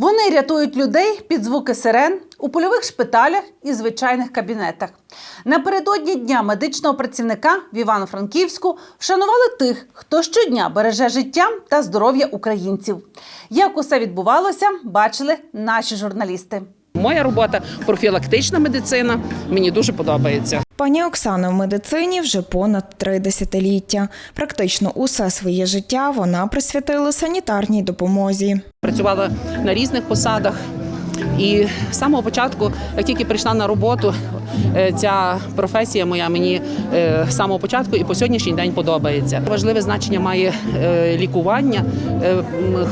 Вони рятують людей під звуки сирен у польових шпиталях і звичайних кабінетах. Напередодні дня медичного працівника в Івано-Франківську вшанували тих, хто щодня береже життя та здоров'я українців. Як усе відбувалося, бачили наші журналісти. Моя робота профілактична медицина. Мені дуже подобається. Пані Оксана в медицині вже понад три десятиліття. Практично усе своє життя вона присвятила санітарній допомозі. Працювала на різних посадах. І з самого початку, як тільки прийшла на роботу, е, ця професія моя мені е, з самого початку і по сьогоднішній день подобається. Важливе значення має е, лікування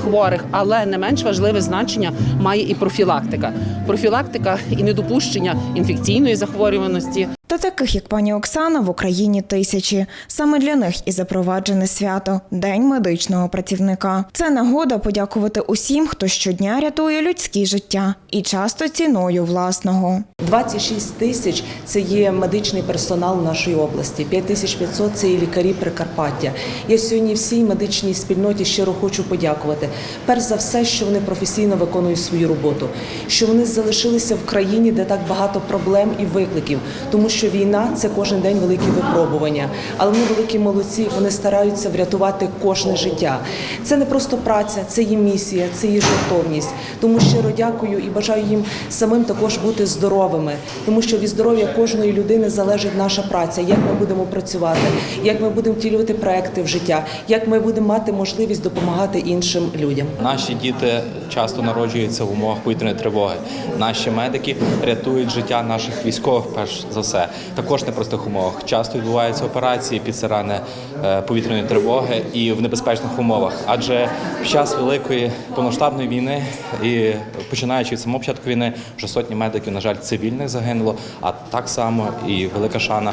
хворих, але не менш важливе значення має і профілактика. Профілактика і недопущення інфекційної захворюваності, Та таких, як пані Оксана, в Україні тисячі. Саме для них і запроваджене свято День медичного працівника. Це нагода подякувати усім, хто щодня рятує людські життя і часто ціною власного. 26 тисяч це є медичний персонал нашої області, 5500 – це є лікарі Прикарпаття. Я сьогодні всій медичній спільноті щиро хочу подякувати. Перш за все, що вони професійно виконують свою роботу, що вони залишилися в країні, де так багато проблем і викликів, тому що війна це кожен день великі випробування. Але вони великі молодці, вони стараються врятувати кожне життя. Це не просто праця, це є місія, це є жертовність. Тому щиро дякую і бажаю їм самим також бути здоровими, тому що від здоров'я кожної людини залежить наша праця, як ми будемо працювати, як ми будемо втілювати проекти в життя, як ми будемо мати можливість допомагати іншим людям. Наші діти часто народжуються в умовах повітряної тривоги. Наші медики рятують життя наших військових, перш за все. Також в непростих умовах. Часто відбуваються операції під сирени е, повітряної тривоги і в небезпечних умовах. Адже під час великої повноштабної війни і починаючи від самого початку війни, вже сотні медиків, на жаль, цивільних загинуло. А так само і велика шана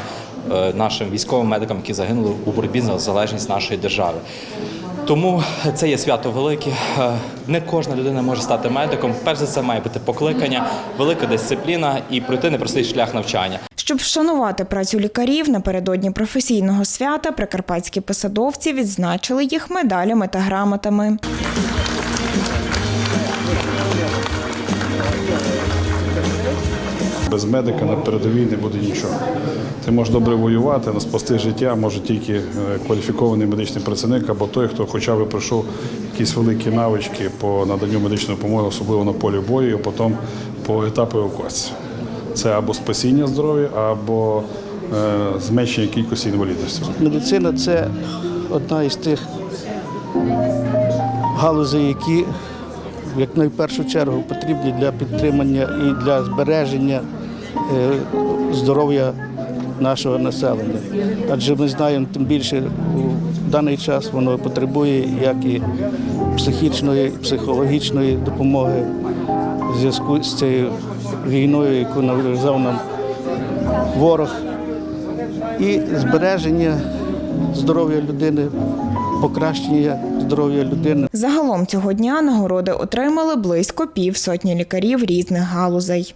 е, нашим військовим медикам, які загинули у боротьбі за залежність нашої держави. Тому це є свято велике. Е, Не кожна людина може стати медиком. Перш за все має бути покликання, велика дисципліна і пройти непростий шлях навчання. Щоб вшанувати працю лікарів напередодні професійного свята, прикарпатські посадовці відзначили їх медалями та грамотами. Без медика на передовій не буде нічого. Ти можеш добре воювати, але спасти життя може тільки е, кваліфікований медичний працівник або той, хто хоча б пройшов якісь великі навички по наданню медичної допомоги, особливо на полі бою, а потім по етапу евакуації. Це або спасіння здоров'я, або е, зменшення кількості інвалідності. Медицина це одна із тих галузей, які як найпершу чергу потрібні для підтримання і для збереження здоров'я нашого населення. Адже ми знаємо, тим більше у даний час воно потребує як і психічної, і психологічної допомоги в зв'язку з цією війною, яку нав'язав нам ворог і збереження здоров'я людини, покращення здоров'я людини. Загалом цього дня нагороди отримали близько півсотні лікарів різних галузей.